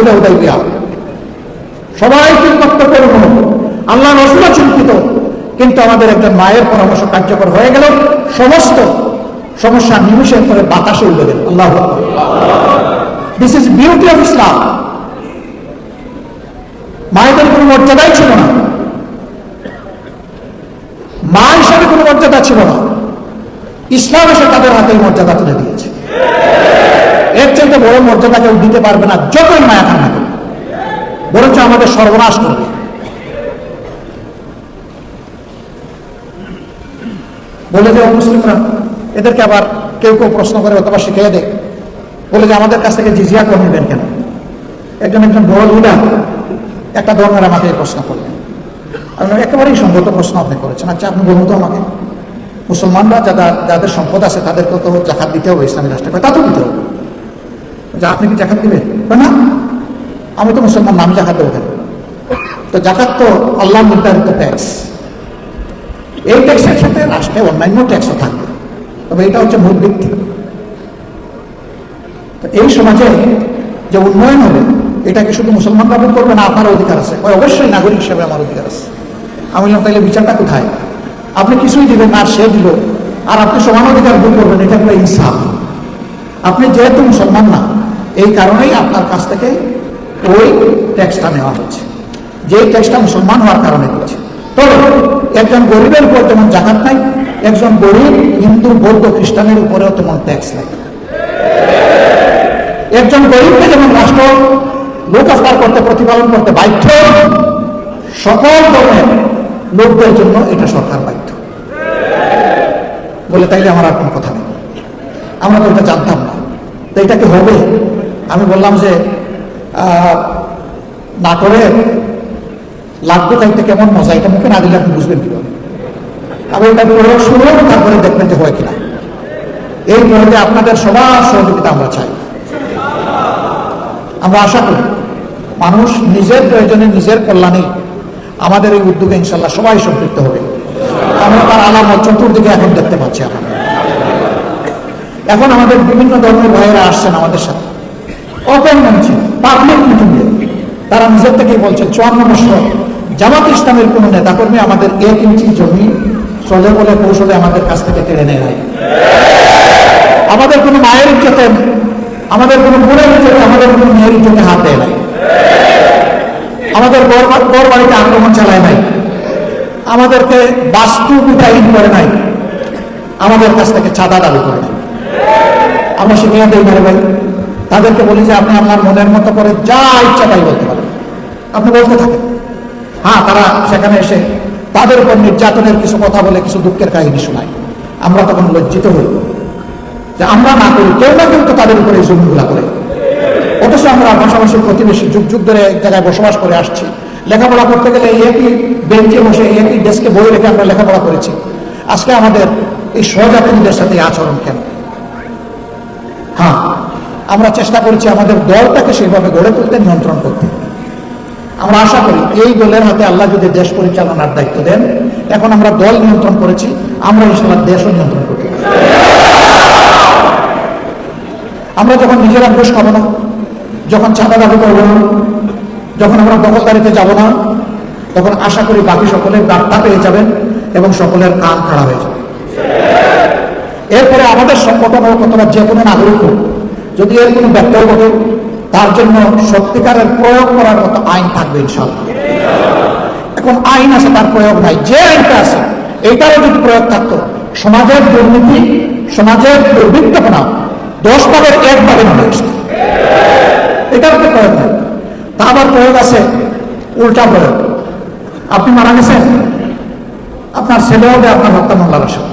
উদয় বিয়া সবাই চিন্তা করব আল্লাহ চিন্তিত কিন্তু আমাদের একজন মায়ের পরামর্শ কার্যকর হয়ে গেল। সমস্ত সমস্যা নিমিশের করে বাতাসে উঠে গেল। Allah this is beauty of Islam মায়েদের কোনো মর্যাদাই ছিল না। মা হিসাবে কোনো মর্যাদা ছিল না। ইসলাম এসে তাদের হাতে মর্যাদা তুলে দিয়েছে। এর চাইতে বড় মর্যাদা কেউ দিতে পারবে না, যতই মায়া কান্না করবে বরঞ্চ আমাদের সর্বনাশ করবে। বলে যে মুসলিমরা, এদেরকে আবার কেউ কেউ প্রশ্ন করে অথবা শিখিয়ে দেয়। বলে যে, আমাদের কাছ থেকে জিজিয়া করে নেবেন কেন? একজন একজন বড় লিডার একটা ধর্মের আমাকে প্রশ্ন করলেন। আমি একেবারেই সঙ্গত প্রশ্ন আপনি করেছেন। আচ্ছা আপনি বলুন তো আমাকে। মুসলমানরা যারা যাদের সম্পদ আছে তাদেরকে তো জাকাত দিতে হবে ইসলামী রাষ্ট্রে। তা তো দিতে হবে। যে আপনি কি জাকাত দিবেন? কয়, না। আমি তো মুসলমান নাম জাকাত দেবো তো জাকাত তো আল্লাহ নির্ধারিত ট্যাক্স এই ট্যাক্সের সাথে রাষ্ট্রে অন্যান্য ট্যাক্সও থাকবে। তবে এটা হচ্ছে মূল ভিত্তি। তো এই সমাজে যে উন্নয়ন হবে এটাকে শুধু মুসলমানরা ভোগ করবে না আপনার অধিকার আছে? অবশ্যই নাগরিক হিসেবে আমার অধিকার আছে। আমি বললাম তাহলে বিচারটা কোথায়? আপনি কিছুই দিবেন আর সে দিল। আর আপনি সমান অধিকার ভোগ করবেন এটা হলো ইনসাফ। আপনি যেহেতু মুসলমান না এই কারণেই আপনার কাছ থেকে ওই ট্যাক্সটা নেওয়া হচ্ছে। যে ট্যাক্সটা মুসলমান হওয়ার কারণে দিচ্ছে তবে একজন গরিবের উপর যেমন জাকাত নাই, একজন গরিব, হিন্দু, বৌদ্ধ, খ্রিস্টানের উপরেও তেমন ট্যাক্স নাই। একজন গরিবকে যেমন রাষ্ট্র, লোক করতে, প্রতিপালন করতে বাধ্য, সকল ধর্মের লোকদের জন্য এটা সরকার বাধ্য। বলে তাইলে আমার আর কোনো কথা নেই। আমরা তো এটা জানতাম না। তো এটা কি হবে? আমি বললাম যে না করে লাগবে খাইতে কেমন মজা? এটা মুখে না দিলে আপনি বুঝবেন কীভাবে? আমি এটা প্রয়োগ শুরু তারপরে দেখবেন যে হয় কিনা। এই প্রয়োগে আপনাদের সবার সহযোগিতা আমরা চাই। আমরা আশা করি মানুষ নিজের প্রয়োজনে নিজের কল্যাণে আমাদের এই উদ্যোগে ইনশাল্লাহ সবাই সম্পৃক্ত হবে। আমরা তার আলামত চতুর্দিকে এখন দেখতে পাচ্ছি আমরা। এখন আমাদের বিভিন্ন ধরনের ভাইয়েরা আসছেন আমাদের সাথে। ওপেন মঞ্চে পাবলিক মিটিংয়ে তারা নিজের থেকেই বলছেন চুয়ান্ন বছর জামাত ইসলামের কোনো নেতাকর্মী আমাদের এক ইঞ্চি জমি চলে বলে কৌশলে আমাদের কাছ থেকে কেড়ে নেয় নাই। আমাদের কোনো মায়ের ইজ্জতে, আমাদের কোনো বোনের ইজ্জতে, আমাদের কোনো মেয়ের ইজ্জতে হাত দেয় নাই। আমাদের গড় বাড়িতে আক্রমণ চালায় নাই। আমাদেরকে বাস্তুবিধাহীন করে নাই। আমাদের কাছ থেকে চাঁদা দাবি করে নাই। আমরা দিই মেরে ভাই তাদেরকে বলি যে আপনি আপনার মনের মতো করে যা ইচ্ছা তাই বলতে পারেন। আপনি বলতে থাকেন। হ্যাঁ তারা সেখানে এসে তাদের উপর নির্যাতনের কিছু কথা বলে, কিছু দুঃখের কাহিনী শোনায়। আমরা তখন লজ্জিত হই যে আমরা না করি, কেউ না কিন্তু তাদের উপরে এই জমিগুলা করে। অথচ আমরা পাশাপাশি প্রতিবেশী যুগ যুগ ধরে এক জায়গায় বসবাস করে আসছি। লেখাপড়া করতে গেলে একই বেঞ্চে বসে একই ডেস্কে বই রেখে আমরা লেখাপড়া করেছি। আজকে আমাদের এই সহজাতিদের সাথে আচরণ কেন? আমরা চেষ্টা করেছি আমাদের দলটাকে সেইভাবে গড়ে তুলতে, নিয়ন্ত্রণ করতে। আমরা আশা করি এই দলের হাতে আল্লাহ যদি দেশ পরিচালনার দায়িত্ব দেন, এখন আমরা দল নিয়ন্ত্রণ করেছি, আমরা ইনশাল্লাহ দেশও নিয়ন্ত্রণ করতে আমরা যখন নিজেরা ঘুষ খাব না, যখন চাঁদা দাবি করব না, যখন আমরা দখলদারিতে যাব না, তখন আশা করি বাকি সকলের বার্তা পেয়ে যাবেন এবং সকলের কান খাড়া হয়ে যাবে। এরপরে আমাদের সংগঠন হোক অথবা যে কোনো নাগরিক হোক যদি এর কোনো ঘটে তার জন্য সত্যিকারের প্রয়োগ করার মতো আইন থাকবে ইনশাল্লাহ এখন আইন আছে, তার প্রয়োগ নাই। যে আইনটা আছে এইটারও যদি প্রয়োগ থাকতো, সমাজের দুর্নীতি, সমাজের দুর্বৃত্তপনা দশ ভাগের এক নেমে আসতো। এটার তো প্রয়োগ নাই। তা আবার প্রয়োগ আছে, উল্টা প্রয়োগ। আপনি মারা গেছেন, আপনার ছেলে হবে আপনার হত্যা মামলার আসামি।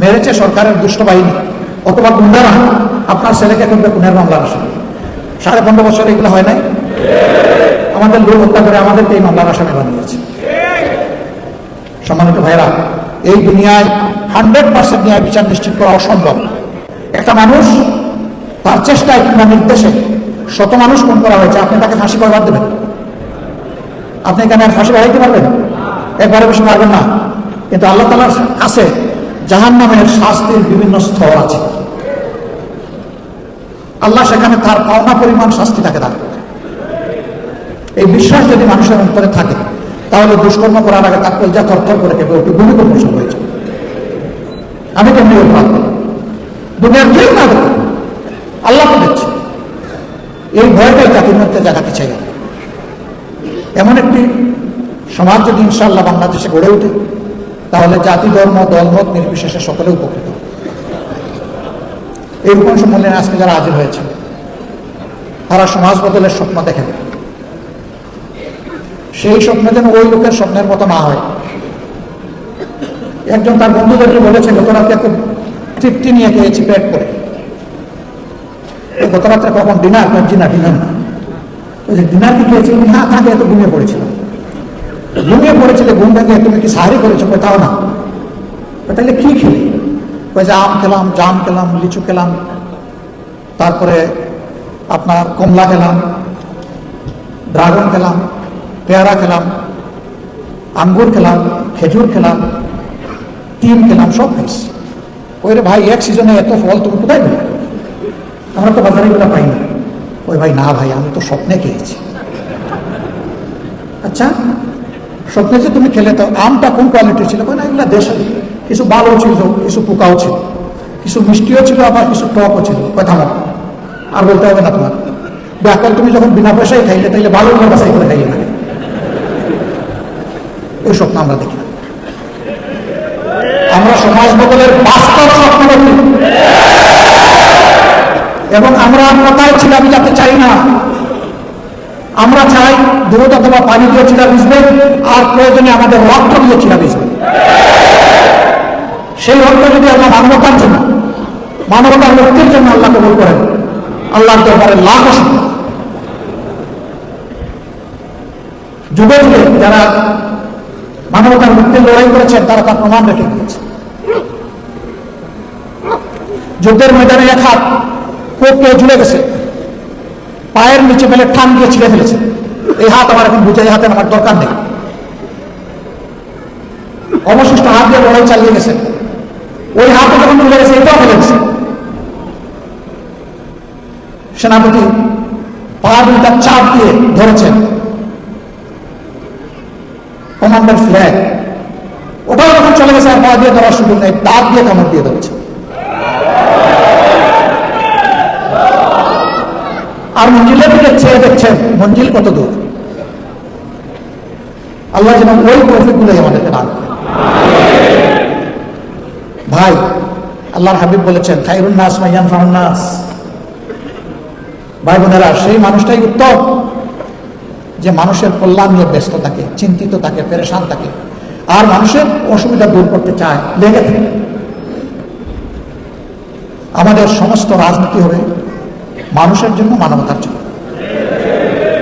মেরেছে সরকারের দুষ্ট বাহিনী। অথবা গুন্ডারা, আপনার ছেলেকে করবে খুনের মামলার আসামি। সাড়ে পনেরো বছর এগুলো হয় নাই? আমাদের লোক হত্যা করে আমাদেরকে এই মামলার আসামি বানিয়েছে। সম্মানিত ভাইরা এই দুনিয়ায় হান্ড্রেড পার্সেন্ট ন্যায় বিচার নিশ্চিত করা অসম্ভব। একটা মানুষ, তার চেষ্টায় কিংবা নির্দেশে শত মানুষ খুন করা হয়েছে, আপনি তাকে ফাঁসি কয়বার দেবেন? আপনি এখানে আর ফাঁসি বাড়াইতে পারবেন? একবারে বেশি পারবেন না। কিন্তু আল্লাহ তালার কাছে জাহান নামের শাস্তির বিভিন্ন স্তর আছে। আল্লাহ সেখানে তার পাওনা পরিমাণ শাস্তি তাকে দান এই বিশ্বাস যদি মানুষের অন্তরে থাকে, তাহলে দুষ্কর্ম করার আগে তার কলজা থরথর করে কেঁপে ওঠে ভূমিকম্প হয়েছে আমি কেমনি ভাব দুনিয়ার কেউ না আল্লাহ দেখছে। এই ভয়টাই জাতির মধ্যে জাগাতে চাই এমন একটি সমাজ যদি ইনশাল্লাহ বাংলাদেশে গড়ে ওঠে তাহলে জাতি, ধর্ম, দলমত নির্বিশেষে সকলে উপকৃত। হবে। এই রূপন সম্মেলনে আজকে যারা হাজির হয়েছে, তারা সমাজ বদলের স্বপ্ন দেখেন। সেই স্বপ্ন যেন ওই লোকের স্বপ্নের মতো না হয়। একজন তার বন্ধুদেরকে বলেছে গত রাতে খুব তৃপ্তি নিয়ে খেয়েছি পেট করে এই গত রাত্রে কখন ডিনার করছি না ডিনার না। ডিনার কি খেয়েছি হ্যাঁ তাকে এত ঘুমিয়ে পড়েছিল ঘুমিয়ে পড়েছিলে ঘুম ভেঙে তুমি কি সাহারি করেছ কোথাও না। তাহলে কি খেলি? ওই যে আম খেলাম, জাম খেলাম, লিচু খেলাম, তারপরে আপনার কমলা খেলাম, ড্রাগন খেলাম, পেয়ারা খেলাম, আঙ্গুর খেলাম, খেজুর খেলাম তিন খেলাম, সব খাইছি। ওই রে ভাই, এক সিজনে এত ফল তুমি কোথায় পেলে? আমরা তো বাজারে এগুলো পাই না। ওই ভাই, না ভাই, আমি তো স্বপ্নে খেয়েছি। আচ্ছা স্বপ্নে যে তুমি খেলে তো আমটা কোন কোয়ালিটির ছিল? না, এগুলো দেশে কিছু ভালো ছিল, কিছু পোকাও ছিল, কিছু মিষ্টিও ছিল, আবার কিছু টকও ছিল। কথা মতো আর বলতে হবে না তোমার। ব্যাকল তুমি যখন বিনা পয়সায় খাইলে, তাইলে ভালো করে বাসাই করে খাইলে না। ওই স্বপ্ন আমরা দেখি। আমরা সমাজ বদলের বাস্তব স্বপ্ন দেখি। এবং আমরা কোথায় ছিলাম যাতে চাই না। আমরা চাই দুধ অথবা পানি দিয়ে ছিলা ভিজবে আর প্রয়োজনে আমাদের রক্ত দিয়ে ছিলা ভিজবে। সেই রক্ত যদি আল্লাহ মানবতার জন্য মানবতার মুক্তির জন্য আল্লাহ কবুল করেন। আল্লাহর দরবারে লাখ অসংখ্য যুগে যুগে যারা মানবতার মুক্তির লড়াই করেছেন তারা তার প্রমাণ রেখে দিয়েছে। যুদ্ধের ময়দানে এক হাত কোপ কেউ ঝুলে গেছে। পায়ের নিচে ফেলে ঠান দিয়ে ছিঁড়ে ফেলেছে। এই হাত আমার এখন বুঝে, এই হাতে আমার দরকার নেই। অবশিষ্ট হাত দিয়ে লড়াই চালিয়ে গেছে। ওই হাতে যখন তুলে গেছে, এটাও ফেলে গেছে সেনাপতি পা দুইটা চাপ দিয়ে ধরেছেন কমান্ডার ফ্ল্যাগ ওটাও যখন চলে গেছে, আর পা দিয়ে ধরার সুযোগ নেই, দাঁত দিয়ে কামড় দিয়ে ধরেছে। আর মঞ্জিলের দিকে চেয়ে দেখছেন, মঞ্জিল কত দূর? আল্লাহ যেন ওই তৌফিকগুলোই আমাদেরকে দান ভাই, আল্লাহর হাবিব বলেছেন, খাইরুন নাস মাইয়ান ফাহুন্নাস ভাই বোনেরা, সেই মানুষটাই উত্তম, যে মানুষের কল্যাণ নিয়ে ব্যস্ত থাকে, চিন্তিত থাকে, পেরেশান থাকে, আর মানুষের অসুবিধা দূর করতে চায়, লেগে থাকে। আমাদের সমস্ত রাজনীতি হবে মানুষের জন্য মানবতার জন্য।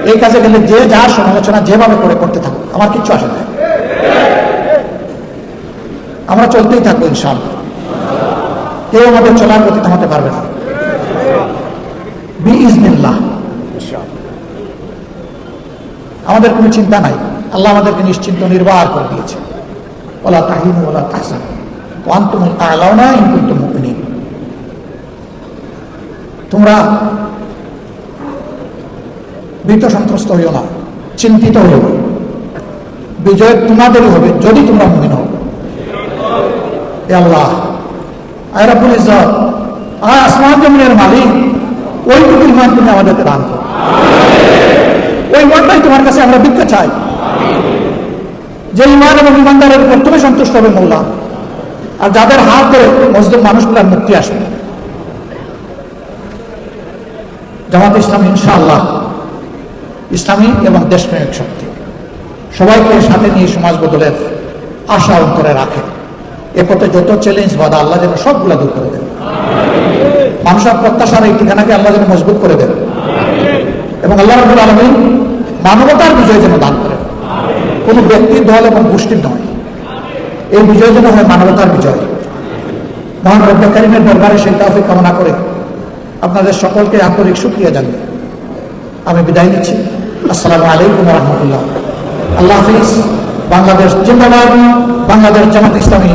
এই কাজে গেলে যে যার সমালোচনা যেভাবে করে করতে থাকুক, আমার কিচ্ছু আসে না। আমরা চলতেই থাকব ইনশাআল্লাহ। কেউ আমাদের চলার গতি থামাতে পারবে না। আমাদের কোনো চিন্তা নাই। আল্লাহ আমাদেরকে নিশ্চিন্ত নির্বাহ করে দিয়েছে। ওলা তাহিন ওলা তাহসান। ওয়ান্তুম আলাউনা ইন কুনতুম মুমিনিন। তোমরা ভীত হইও না, চিন্তিত হইও না বিজয় তোমাদেরই হবে, যদি তোমরা এ আল্লাহ আয় আসমান জমিনের মালিক ওইটুকু ইমান তুমি আমাদেরকে দান করো। ওই তোমার কাছে আমরা চাই। যে ইমান এবং ইমানদারের উপর তুমি সন্তুষ্ট হবে মৌলা। আর যাদের হাত ধরে মসজিদ মানুষগুলার মুক্তি আসবে। জামাত ইসলাম, ইনশাআল্লাহ ইসলামী এবং দেশপ্রেমিক শক্তি। সবাইকে সাথে নিয়ে সমাজ বদলের আশা অন্তরে রাখে। এ পথে যত চ্যালেঞ্জ বাধা আল্লাহ যেন সবগুলো দূর করে দেন। মানুষের প্রত্যাশার এই ঠিকানাকে আল্লাহ যেন মজবুত করে দেন। এবং আল্লাহ রবুল আলমী মানবতার বিজয় যেন দান করেন। কোনো ব্যক্তির দল এবং গোষ্ঠীর নয়। এই বিজয় যেন হয় মানবতার বিজয়। মহান রব্বা কারিমের দরবারে সেই তৌফিক কামনা করে আপনাদের সকলকে আন্তরিক সুক্রিয়া জানিয়ে আমি বিদায় নিচ্ছি। আসসালামু আলাইকুম রহমতুল্লাহ। আল্লাহ হাফিজ বাংলাদেশ জিন্দাবাদ বাংলাদেশ জামাত ইসলামী।